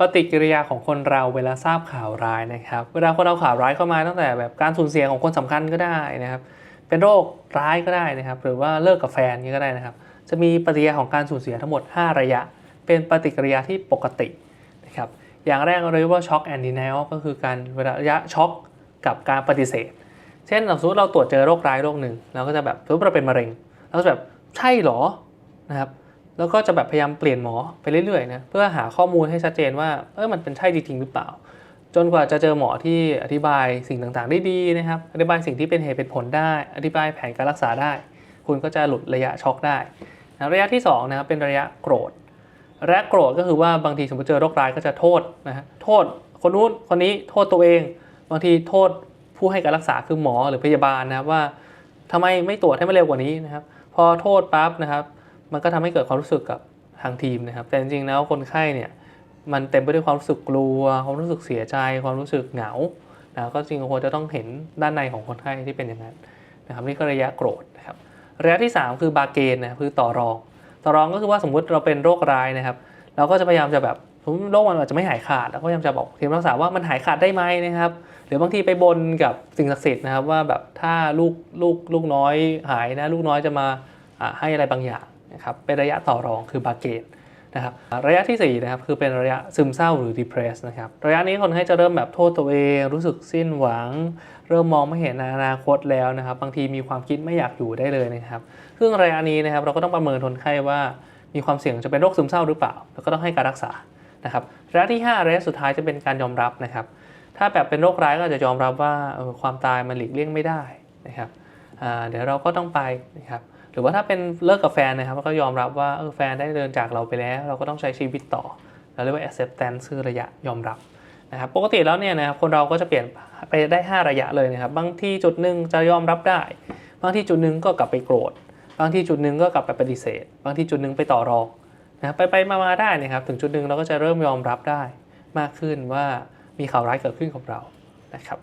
ปฏิกิริยาของคนเราเวลาทราบข่าวร้ายนะครับ เวลาคนเอาข่าวร้ายเข้ามาตั้งแต่แบบการสูญเสียของคนสำคัญก็ได้นะครับ เป็นโรคร้ายก็ได้นะครับ หรือว่าเลิกกับแฟนนี้ก็ได้นะครับ จะมีปฏิกิริยาของการสูญเสียทั้งหมด 5 ระยะ เป็นปฏิกิริยาที่ปกตินะครับ อย่างแรกเราเรียกว่าช็อกแอนดิเนลก็คือการเวลาระยะช็อกกับการปฏิเสธ เช่นสมมติเราตรวจเจอโรคร้ายโรคหนึ่งเราก็จะแบบสมมติเราเป็นมะเร็งเราก็จะแบบใช่หรอนะครับ แล้วก็จะแบบพยายามเปลี่ยนหมอไปเรื่อยๆนะเพื่อหาข้อมูลให้ชัดเจนว่าเออมันเป็นใช่จริงหรือเปล่า จนกว่าจะเจอหมอที่อธิบายสิ่งต่างๆได้ดีนะครับ อธิบายสิ่งที่เป็นเหตุเป็นผลได้ อธิบายแผนการรักษาได้ คุณก็จะหลุดระยะช็อกได้นะระยะที่2นะครับเป็นระยะโกรธระยะโกรธก็คือว่าบางทีสมมติเจอโรคร้ายก็จะโทษนะฮะโทษคนนู้นคนนี้โทษตัวเอง บางทีโทษผู้ให้การรักษาคือหมอหรือพยาบาลนะครับว่าทำไมไม่ตรวจให้มันเร็วกว่านี้นะครับ พอโทษปั๊บนะครับ มันก็ทำให้เกิดความรู้สึกกับทางทีมนะครับ แต่จริงๆแล้วคนไข้เนี่ยมันเต็มไปด้วยความรู้สึกกลัว ความรู้สึกเสียใจ ความรู้สึกเหงานะก็จริงควรจะต้องเห็นด้านในของคนไข้ที่เป็นอย่างนั้นนะครับนี่ก็ระยะโกรธนะครับระยะที่ 3 คือบาเกนนะครับคือต่อรอง ต่อรองก็คือว่าสมมุติเราเป็นโรคร้ายนะครับ เราก็จะพยายามจะแบบสมมติโรคมันอาจจะไม่หายขาดแล้วก็พยายามจะบอกทีมรักษาว่ามันหายขาดได้ไหมนะครับหรือบางทีไปบนกับสิ่งศักดิ์สิทธิ์นะครับว่าแบบถ้าลูกลูกลูกน้อยหายนะลูกน้อยจะมาอ่าให้อะไรบางอย่าง นะครับเป็นระยะต่อรองคือบาเกนนะครับระยะที่4นะครับคือเป็นระยะซึมเศร้าหรือ depressed นะครับระยะนี้คนไข้จะเริ่มแบบโทษตัวเอง รู้สึกสิ้นหวัง เริ่มมองไม่เห็นอนาคตแล้วนะครับ บางทีมีความคิดไม่อยากอยู่ได้เลยนะครับซึ่งระยะนี้นะครับเราก็ต้องประเมินคนไข้ว่ามีความเสี่ยงจะเป็นโรคซึมเศร้าหรือเปล่า แล้วก็ต้องให้การรักษานะครับระยะที่5ระยะสุดท้ายจะเป็นการยอมรับนะครับ ถ้าแบบเป็นโรคร้ายก็จะยอมรับว่าความตายมันหลีกเลี่ยงไม่ได้นะครับเดี๋ยวเราก็ต้องไปนะครับ หรือว่าถ้าเป็นเลิกกับแฟนนะครับก็ยอมรับว่าเออแฟนได้เดินจากเราไปแล้ว เราก็ต้องใช้ชีวิตต่อ เราเรียกว่า acceptance คือระยะยอมรับนะครับปกติแล้วเนี่ยนะครับคนเราก็จะเปลี่ยนไปได้ 5 ระยะเลยนะครับ บางที่จุดหนึ่งจะยอมรับได้ บางที่จุดหนึ่งก็กลับไปโกรธ บางที่จุดหนึ่งก็กลับไปปฏิเสธ บางที่จุดหนึ่งไปต่อรองนะไปไปมามาได้นะครับถึงจุดหนึ่งเราก็จะเริ่มยอมรับได้มากขึ้นว่ามีข่าวร้ายเกิดขึ้นกับเรานะครับ